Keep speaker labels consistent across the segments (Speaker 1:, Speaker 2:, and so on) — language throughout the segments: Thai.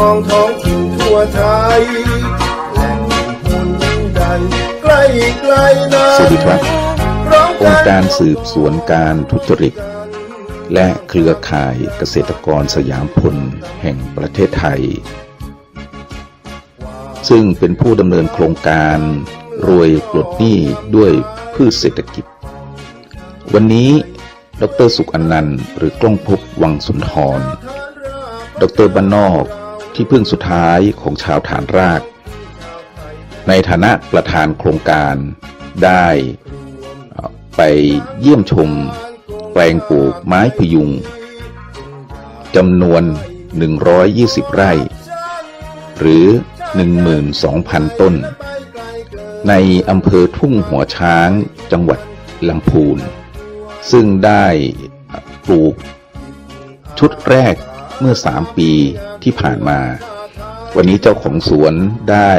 Speaker 1: งทองท้องถิ่นทั่วไทยแหล่งทุนใดใกล้ไกลนาน
Speaker 2: สวัสดีครับ
Speaker 1: อง
Speaker 2: ค์การสืบสวนการทุจริต และเครือข่ายเกษตรกรสยามพลแห่งประเทศไทย ซึ่งเป็นผู้ดำเนินโครงการรวยปลดหนี้ด้วยพืชเศรษฐกิจ วันนี้ดรสุขอนันต์ หรือกล้องภพบวังสุนทร ดรบ้านนอก ที่พึ่งสุดท้ายของชาวฐานราก ในฐานะประธานโครงการได้ไปเยี่ยมชม แปลงปลูกไม้พยุงจำนวน 120 ไร่ หรือ 12,000 ต้น ในอำเภอทุ่งหัวช้างจังหวัดลำพูน ซึ่งได้ปลูกชุดแรก เมื่อ3ปีที่ผ่านมา วันนี้เจ้าของสวนได้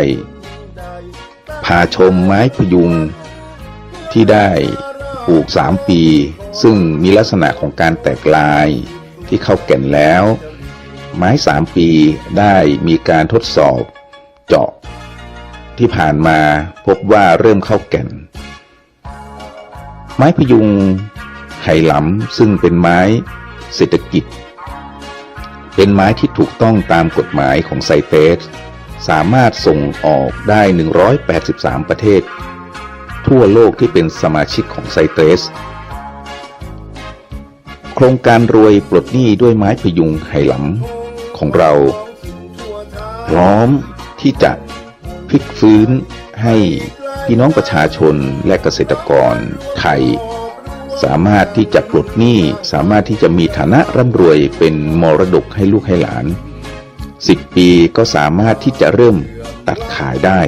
Speaker 2: พาชมไม้พยุง ที่ได้ปลูก3ปี ซึ่งมีลักษณะของการแตกลายที่เข้าแก่นแล้ว ไม้3ปีได้มีการทดสอบเจาะ ที่ผ่านมาพบว่าเริ่มเข้าแก่น ไม้พยุงไหหลำซึ่งเป็นไม้เศรษฐกิจ เป็นไม้ที่ถูกต้องตามกฎหมายของไซเตสสามารถส่งออกได้ 183 ประเทศ ทั่วโลกที่เป็นสมาชิกของไซเตส โครงการรวยปลดหนี้ด้วยไม้พยุงไหหลำของเรา พร้อมที่จะพลิกฟื้นให้พี่น้องประชาชนและเกษตรกรไทย สามารถที่จะปลดหนี้สามารถที่จะมีฐานะร่ำรวยเป็นมรดกให้ลูกให้หลาน 10 ปีก็สามารถที่จะเริ่มตัดขายได้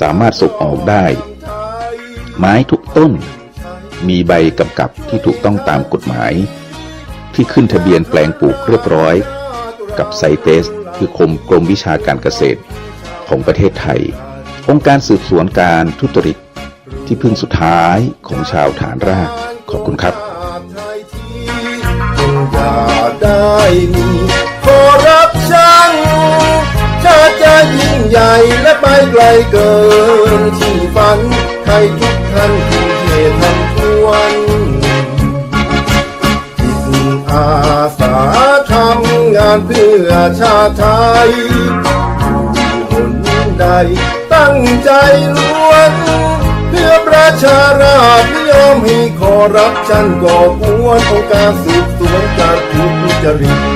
Speaker 2: สามารถส่งออกได้ ไม้ทุกต้น มีใบกำกับที่ถูกต้องตามกฎหมาย ที่ขึ้นทะเบียนแปลงปลูกเรียบร้อย กับไซเตสคือคมกรมวิชาการเกษตรของประเทศไทย องค์การสืบสวนการทุจริต ที่พึ่งสุดท้ายของชาวฐานราก ขอบคุณครับ
Speaker 1: อย่าได้มีคอร์รัปชันชาติจะยิ่งใหญ่และไปไกลเกินที่ฝันใครทุกท่านทุ่มเททำทวนจิตอาสาทำงานเพื่อชาติไทยอยู่หนใดตั้งใจล้วน เพื่อประชาราษฎร์ยอมให้คอรับชันก่อกวนองค์การสืบสวนการทุจริต